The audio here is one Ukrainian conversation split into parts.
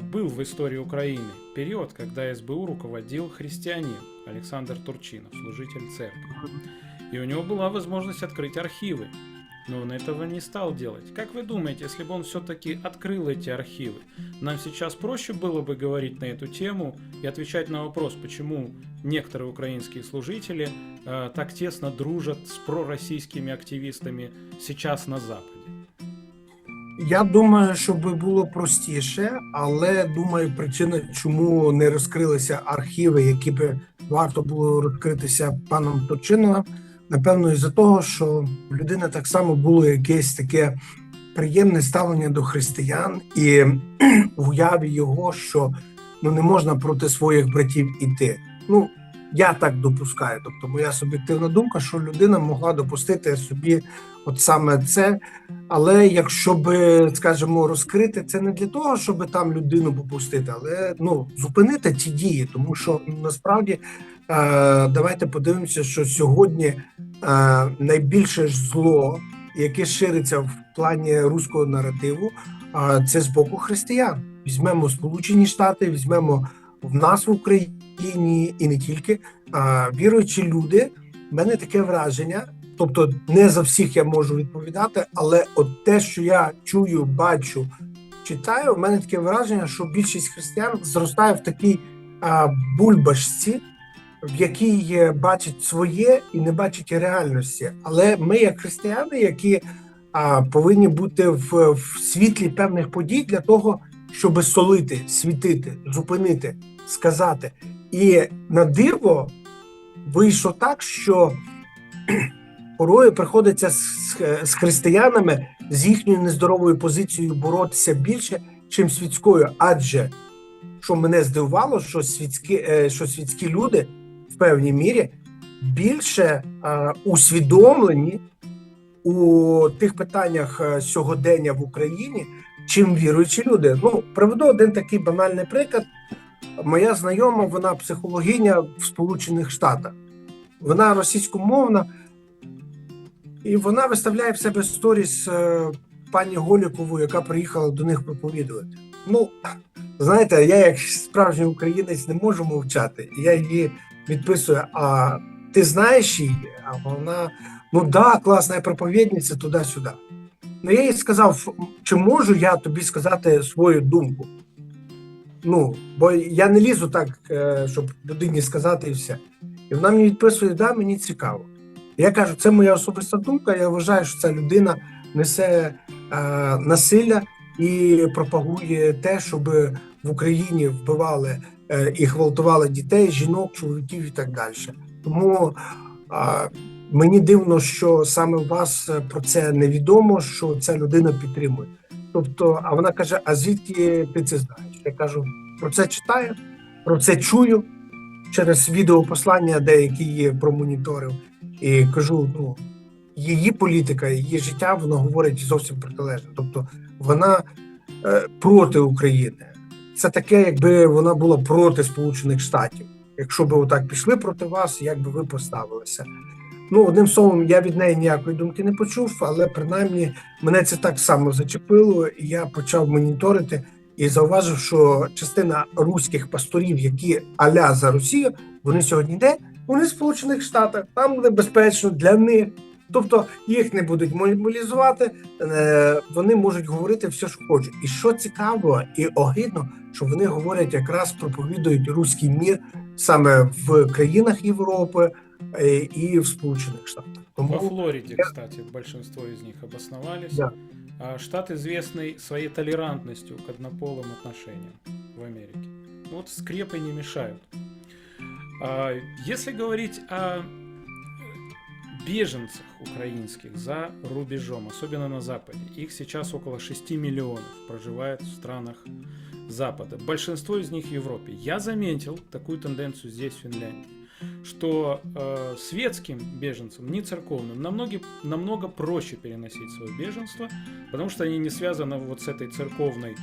был в истории Украины период, когда СБУ руководил христианин Александр Турчинов, служитель церкви. И у него была возможность открыть архивы. Но он этого не стал делать. Как вы думаете, если бы он все-таки открыл эти архивы, нам сейчас проще было бы говорить на эту тему и отвечать на вопрос, почему некоторые украинские служители э, так тесно дружат с пророссийскими активистами сейчас на Западе? Я думаю, що би було простіше, але думаю, причина, чому не розкрилися архіви, які би варто було розкритися паном Точиновим, напевно, із-за того, що в людини так само було якесь таке приємне ставлення до християн, і в уяві його, що ну не можна проти своїх братів іти. Ну я так допускаю. Тобто, моя суб'єктивна думка, що людина могла допустити собі от саме це. Але якщо би, скажімо, розкрити це не для того, щоб там людину попустити, але ну зупинити ці дії, тому що насправді е, давайте подивимося, що сьогодні е, найбільше зло, яке шириться в плані руського наративу, е, це з боку християн. Візьмемо Сполучені Штати, візьмемо в нас в Україні і не тільки е, віруючі люди. в мене таке враження. Тобто не за всіх я можу відповідати, але от те, що я чую, бачу, читаю, в мене таке враження, що більшість християн зростає в такій а, бульбашці, в якій бачить своє і не бачить реальності. Але ми, як християни, які а, повинні бути в, в світлі певних подій для того, щоб солити, світити, зупинити, сказати. І на диво вийшло так, що порою приходиться з, з християнами з їхньою нездоровою позицією боротися більше, чим світською. Адже що мене здивувало, що світські, е, що світські люди в певній мірі більше е, усвідомлені у тих питаннях е, сьогодення в Україні, чим віруючі люди. Ну, приведу один такий банальний приклад. Моя знайома, вона психологиня в Сполучених Штатах. Вона російськомовна. І вона виставляє в себе сторіс е, пані Голікову, яка приїхала до них проповідувати. Ну, знаєте, я, як справжній українець, не можу мовчати. Я її відписую. А ти знаєш її? А вона, ну да, класна проповідниця туди-сюди. Ну, я їй сказав, чи можу я тобі сказати свою думку? Ну, бо я не лізу так, е, щоб людині сказати і все. І вона мені відписує, да, мені цікаво. Я кажу, це моя особиста думка. Я вважаю, що ця людина несе е, насилля і пропагує те, щоб в Україні вбивали е, і гвалтували дітей, жінок, чоловіків і так далі. Тому е, мені дивно, що саме вас про це невідомо, що ця людина підтримує. Тобто, а вона каже: А звідки ти це знаєш? Я кажу, про це читаю, про це чую через відеопослання, деякі є промоніторив. І кажу: ну її політика, її життя воно говорить зовсім протилежне. Тобто вона е, проти України. Це таке, якби вона була проти Сполучених Штатів. Якщо би отак пішли проти вас, як би ви поставилися? Ну, одним словом, я від неї ніякої думки не почув, але принаймні мене це так само зачепило, і я почав моніторити і зауважив, що частина руських пасторів, які аля за Росію, вони сьогодні де? Вони в Сполучених Штатах, там буде безпечно для них. Тобто їх не будуть мобілізувати, е, вони можуть говорити все, що хочуть. І що цікаво і огидно, що вони говорять якраз проповідують руський мір саме в країнах Європи е, і в Сполучених Штатах. Во Флориде, кстати, большинство из них обосновались. Да. А Штат известный своей толерантностью к однополым отношениям в Америке. Ну Вот скрепы не мешают. А, Если говорить о беженцах украинских за рубежом, особенно на Западе, их сейчас около 6 миллионов проживает в странах Запада. Большинство из них в Европе. Я заметил такую тенденцию здесь, в Финляндии, что э, светским беженцам, не церковным, намного, намного проще переносить свое беженство, потому что они не связаны вот с этой церковной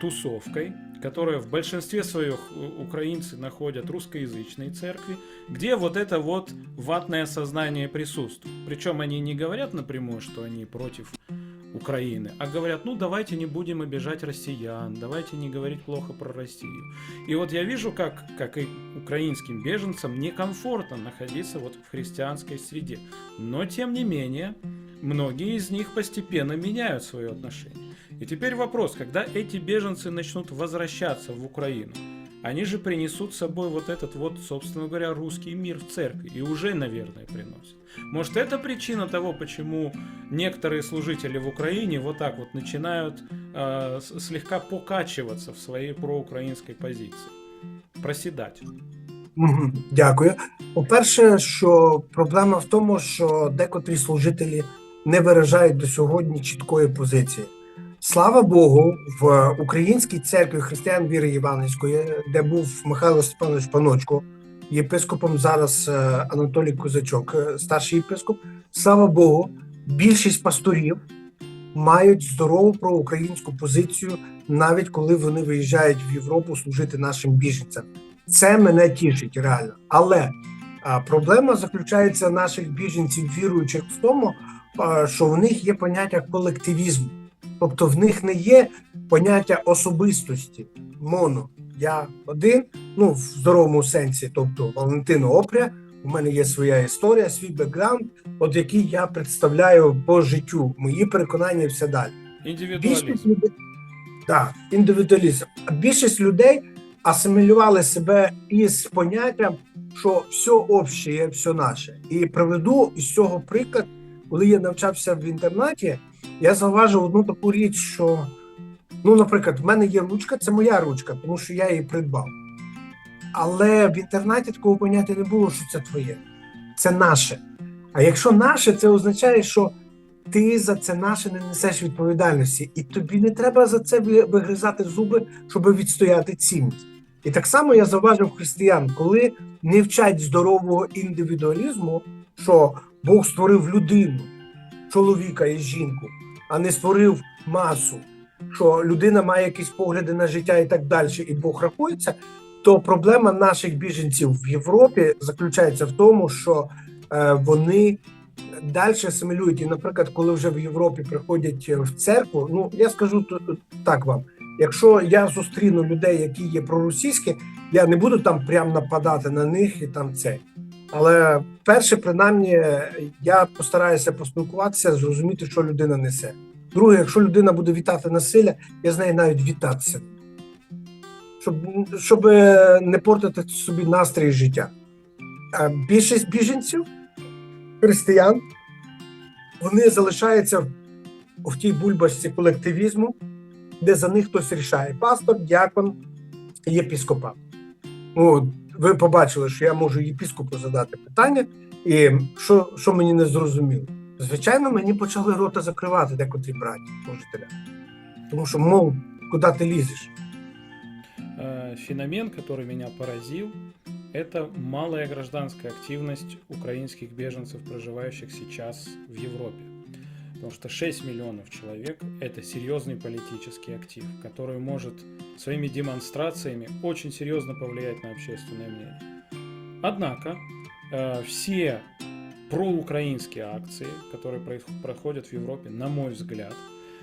тусовкой, которая в большинстве своих украинцы находят русскоязычные церкви, где вот это вот ватное сознание присутствует. Причем они не говорят напрямую, что они против Украины, а говорят, ну давайте не будем обижать россиян, давайте не говорить плохо про Россию. И вот я вижу, как, как и украинским беженцам некомфортно находиться вот в христианской среде. Но тем не менее, многие из них постепенно меняют свое отношение. И теперь вопрос, когда эти беженцы начнут возвращаться в Украину, они же принесут с собой вот этот вот, собственно говоря, русский мир в церкви. И уже, наверное, приносят. Может, это причина того, почему некоторые служители в Украине вот так вот начинают э, с- слегка покачиваться в своей проукраинской позиции. Проседать. Мгм, Дякую. По-перше, що проблема в тому, що декотрі служителі не виражають до сьогодні чіткої позиції. Слава Богу, в українській церкві християн віри Іванівської, де був Михайло Степанович Паночко, єпископом зараз е, Анатолій Козачок, е, старший єпископ. Слава Богу, більшість пасторів мають здорову проукраїнську позицію, навіть коли вони виїжджають в Європу служити нашим біженцям. Це мене тішить реально. Але проблема заключається наших біженців, віруючих в тому, що в них є поняття колективізму. Тобто в них не є поняття особистості, моно. Я один, ну в здоровому сенсі, тобто Валентино Опря, у мене є своя історія, свій бекграунд, от який я представляю по життю, мої переконання і все далі. Людей, так, індивідуалізм. Більшість людей асимілювали себе із поняттям, що все обще є все наше. І приведу із цього приклад, коли я навчався в інтернаті, я зауважив одну таку річ, що, ну, наприклад, в мене є ручка, це моя ручка, тому що я її придбав. Але в інтернаті такого поняття не було, що це твоє. Це наше. А якщо наше, це означає, що ти за це наше не несеш відповідальності, і тобі не треба за це ви- вигризати зуби, щоб відстояти цінність. І так само я заважив християн, коли не вчать здорового індивідуалізму, що Бог створив людину, чоловіка і жінку, а не створив масу, що людина має якісь погляди на життя і так далі, і Бог рахується. То проблема наших біженців в Європі заключається в тому, що е, вони далі асимілюють. І, наприклад, коли вже в Європі приходять в церкву, ну я скажу так вам: якщо я зустріну людей, які є проросійські, я не буду там прям нападати на них і там це. Але перше, принаймні, я постараюся поспілкуватися, зрозуміти, що людина несе. Друге, якщо людина буде вітати насилля, я з нею навіть вітатися. Щоб, щоб е, не портити собі настрій життя. А більшість біженців, християн, вони залишаються в, тій бульбашці колективізму, де за них хтось рішає: пастор, дякон, єпіскопат. Ну, ви побачили, що я можу єпіскопу задати питання, і що, що мені не зрозуміло. Звичайно, мені почали рота закривати декотрі браті служителя. Тому що, мов, куди ти лізеш? Э, Феномен, который меня поразил, это малая гражданская активность украинских беженцев, проживающих сейчас в Европе. Потому что 6 миллионов человек – это серьезный политический актив, который может своими демонстрациями очень серьезно повлиять на общественное мнение. Однако э, все проукраинские акции, которые проходят в Европе, на мой взгляд,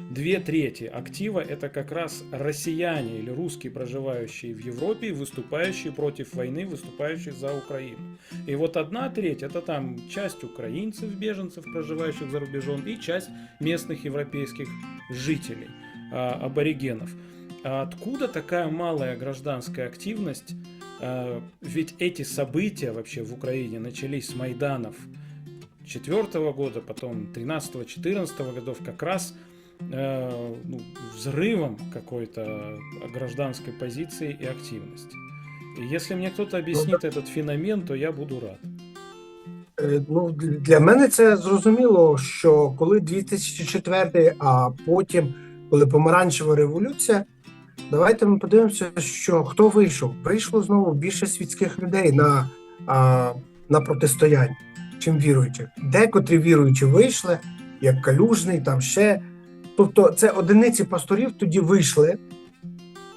две трети актива это как раз россияне или русские, проживающие в Европе, выступающие против войны, выступающие за Украину. И вот одна треть это там часть украинцев, беженцев, проживающих за рубежом, и часть местных европейских жителей, а, аборигенов. А откуда такая малая гражданская активность? А, Ведь эти события вообще в Украине начались с Майданов 2004 года, потом 13-14 годов, как раз э, ну, взрывом какой-то гражданской позиции и активности. И если мне кто-то объяснит этот феномен, то я буду рад. Е, Ну, д- для мене це зрозуміло, що коли 2004, а потім, коли помаранчева революція, давайте ми подивимося, що хто вийшов. Вийшло знову більше світських людей на, а, на протистояння, чим віруючих. Декотрі віруючі вийшли, як Калюжний, там ще. Тобто, це одиниці пасторів тоді вийшли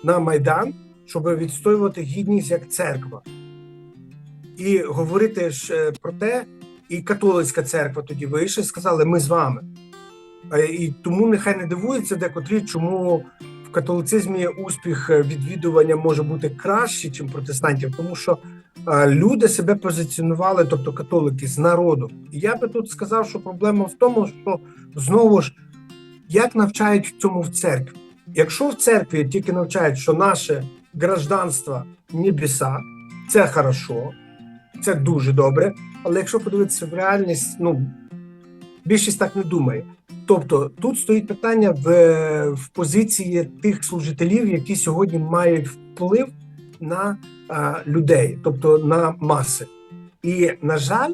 на Майдан, щоб відстоювати гідність як церква і говорити ж е, про те, і католицька церква тоді вийшла і сказали: ми з вами. І тому нехай не дивується декотрі, чому в католицизмі успіх е, відвідування може бути кращий, ніж протестантів, тому що люди себе позиціонували, тобто католики, з народу. І я би тут сказав, що проблема в тому, що знову ж як навчають цьому в церкві. Якщо в церкві тільки навчають, що наше гражданство небеса, це хорошо, це дуже добре. Але якщо подивитися в реальність, ну більшість так не думає. Тобто тут стоїть питання в, в позиції тих служителів, які сьогодні мають вплив на а, людей, тобто на маси. І на жаль,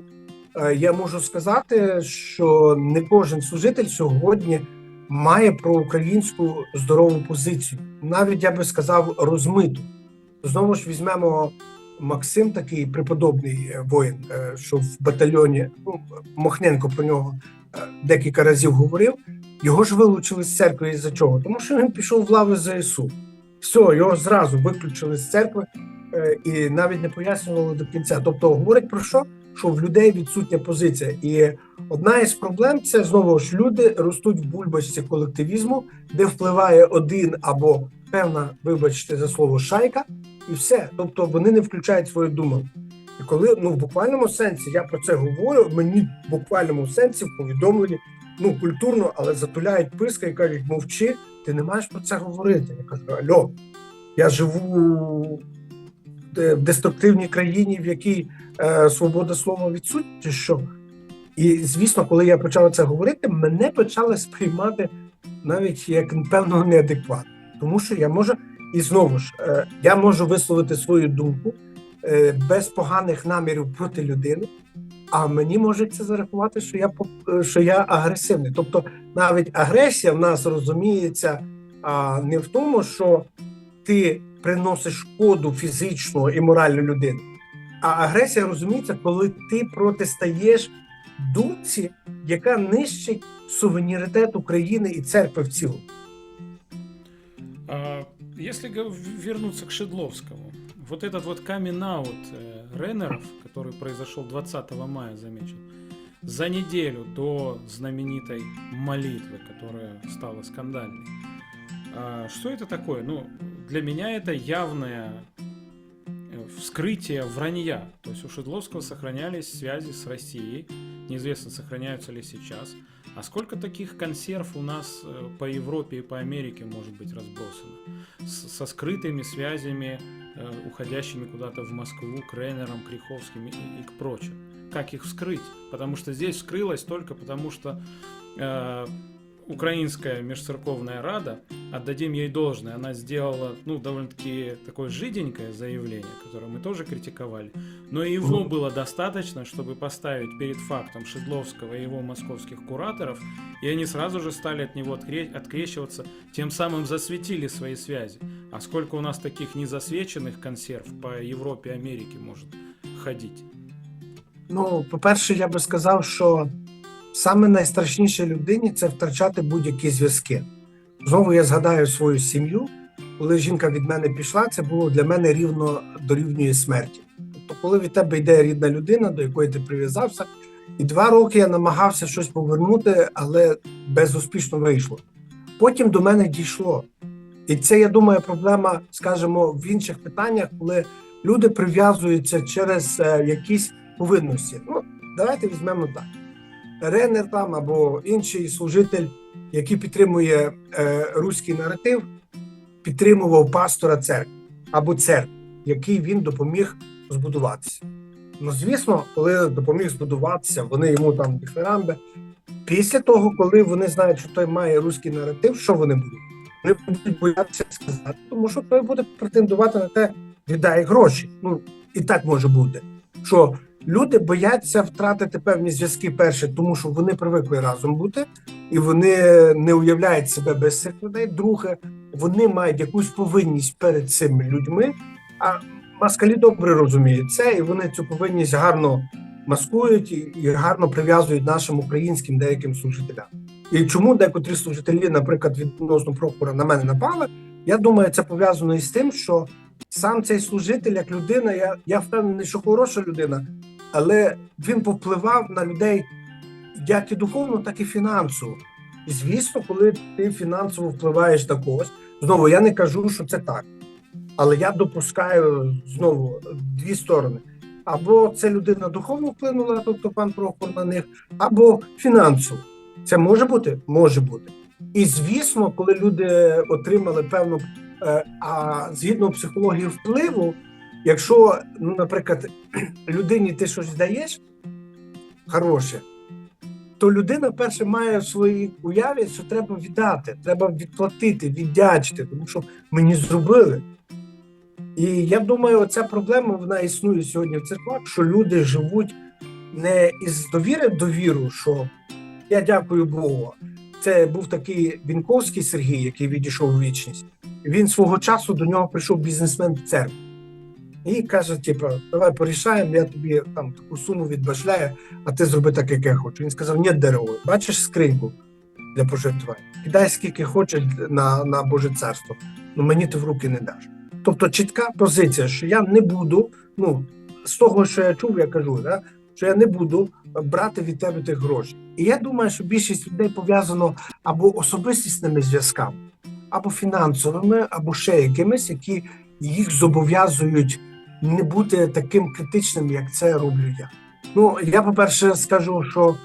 е, я можу сказати, що не кожен служитель сьогодні має проукраїнську здорову позицію, навіть я би сказав, розмиту. Знову ж візьмемо Максим, такий преподобний е, воїн, е, що в батальйоні ну, Мохненко про нього е, декілька разів говорив. Його ж вилучили з церкви із-за чого? Тому що він пішов в лави ЗСУ. Все, його зразу виключили з церкви і навіть не пояснювали до кінця. Тобто говорить про що? Що в людей відсутня позиція. І одна із проблем це знову ж люди ростуть в бульбашці колективізму, де впливає один або певна, вибачте за слово, шайка, і все. Тобто вони не включають свою думку. І коли ну в буквальному сенсі я про це говорю, мені в буквальному сенсі в повідомленні ну культурно, але затуляють писка і кажуть, мовчи, ти не маєш про це говорити. Я кажу, альо, я живу деструктивній країні, в якій е, свобода слова відсутня, що. І звісно, коли я почав це говорити, мене почали сприймати навіть як певного неадекватно. Тому що я можу, і знову ж, е, я можу висловити свою думку е, без поганих намірів проти людини, а мені може це зарахувати, що я е, що я агресивний. Тобто навіть агресія в нас розуміється а, не в тому, що ти приносиш шкоду фізичну і моральну людину, а агресія розуміється, коли ти протистаєш думці, яка нищить суверенітет України і церкви в цілому. А, Если га- в- вернуться к Шедловскому, вот этот вот камин-аут э, Реннеров, который произошел 20 мая, замечен, за неделю до знаменитой молитвы, которая стала скандальной. А, Что это такое? Ну, для меня это явное э, вскрытие вранья. То есть у Шедловского сохранялись связи с Россией, неизвестно, сохраняются ли сейчас. А сколько таких консерв у нас э, по Европе и по Америке может быть разбросано? С- со скрытыми связями, э, уходящими куда-то в Москву, к Рейнерам, к Риховским и, и к прочим. Как их вскрыть? Потому что здесь вскрылось только потому, что э, Украинская межцерковная рада, отдадим ей должное, она сделала, ну, довольно-таки такое жиденькое заявление, которое мы тоже критиковали, но его было достаточно, чтобы поставить перед фактом Шедловского и его московских кураторов, и они сразу же стали от него откре- открещиваться, тем самым засветили свои связи. А сколько у нас таких незасвеченных консерв по Европе и Америке может ходить? Ну, по-перше, я би сказав, що саме найстрашніше людині це втрачати будь-які зв'язки. Знову я згадаю свою сім'ю. Коли жінка від мене пішла, це було для мене рівно дорівнює смерті. Тобто, коли від тебе йде рідна людина, до якої ти прив'язався, і два роки я намагався щось повернути, але безуспішно вийшло. Потім до мене дійшло. І це, я думаю, проблема, скажімо, в інших питаннях, коли люди прив'язуються через е, якісь повинності. Ну, давайте візьмемо так. Ренер там або інший служитель, який підтримує е, руський наратив, підтримував пастора церкви або церкви, який він допоміг збудуватися. Ну, звісно, коли допоміг збудуватися, вони йому там дифирамби. Після того, коли вони знають, що той має руський наратив, що вони будуть? Вони будуть боятися сказати, тому що той буде претендувати на те, віддай гроші. Ну і так може бути. Що люди бояться втратити певні зв'язки перше, тому що вони привикли разом бути, і вони не уявляють себе без цих людей. Друге, вони мають якусь повинність перед цими людьми. А москалі добре розуміють це, і вони цю повинність гарно маскують і, гарно прив'язують нашим українським деяким служителям. І чому декотрі служителі, наприклад, відносно Прохора на мене напали? Я думаю, це пов'язано із тим, що сам цей служитель, як людина, я, я впевнений, що хороша людина, але він повпливав на людей як і духовно, так і фінансово. І звісно, коли ти фінансово впливаєш на когось, знову я не кажу, що це так. Але я допускаю знову дві сторони. Або це людина духовно вплинула, тобто пан Прохор на них, або фінансово. Це може бути? Може бути. І звісно, коли люди отримали певну, е, а згідно психології впливу, якщо, ну, наприклад, людині ти щось даєш хороше, то людина перше має в своїй уяві, що треба віддати, треба відплатити, віддячити, тому що мені зробили. І я думаю, оця проблема вона існує сьогодні в церквах, що люди живуть не із довіри в довіру, що я дякую Богу. Це був такий Вінковський Сергій, який відійшов у вічність. Він свого часу до нього прийшов бізнесмен в церкву. І каже: типу, давай порішаємо, я тобі там таку суму відбашляю, а ти зроби так, як я хочу. Він сказав: ні, дорогою, бачиш скриньку для пожертвування. Кидай скільки хочеш на, на Боже царство, ну мені ти в руки не даш. Тобто чітка позиція, що я не буду, ну з того, що я чув, я кажу, да, що я не буду брати від тебе тих грошей. І я думаю, що більшість людей пов'язано або особистісними зв'язками, або фінансовими, або ще якимись, які їх зобов'язують не бути таким критичним, як це роблю я. Ну, я, по-перше, скажу, що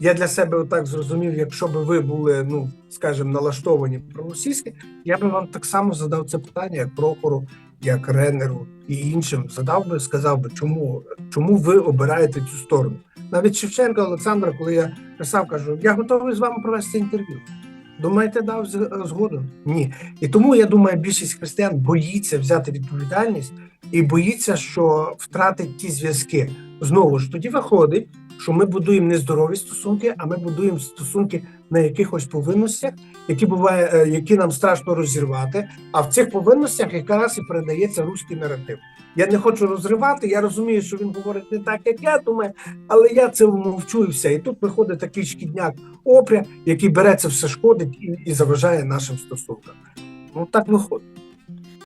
я для себе отак зрозумів, якщо б ви були, ну скажімо, налаштовані проросійськи, я би вам так само задав це питання, як прокуру, як ренеру і іншим. Задав би, сказав би, чому, чому ви обираєте цю сторону. Навіть Шевченко Олександра, коли я писав, кажу, я готовий з вами провести інтерв'ю. Думаєте, дав згоду? Ні. І тому я думаю, більшість християн боїться взяти відповідальність і боїться, що втратить ті зв'язки. Знову ж тоді виходить, що ми будуємо не здорові стосунки, а ми будуємо стосунки на якихось повинностях, які буває, е, які нам страшно розірвати. А в цих повинностях якраз і передається руський наратив. Я не хочу розривати. Я розумію, що він говорить не так, як я думаю, але я це мовчу і все. І тут виходить такий шкідняк опря, який бере це все шкодить і, і заважає нашим стосункам. Ну так виходить.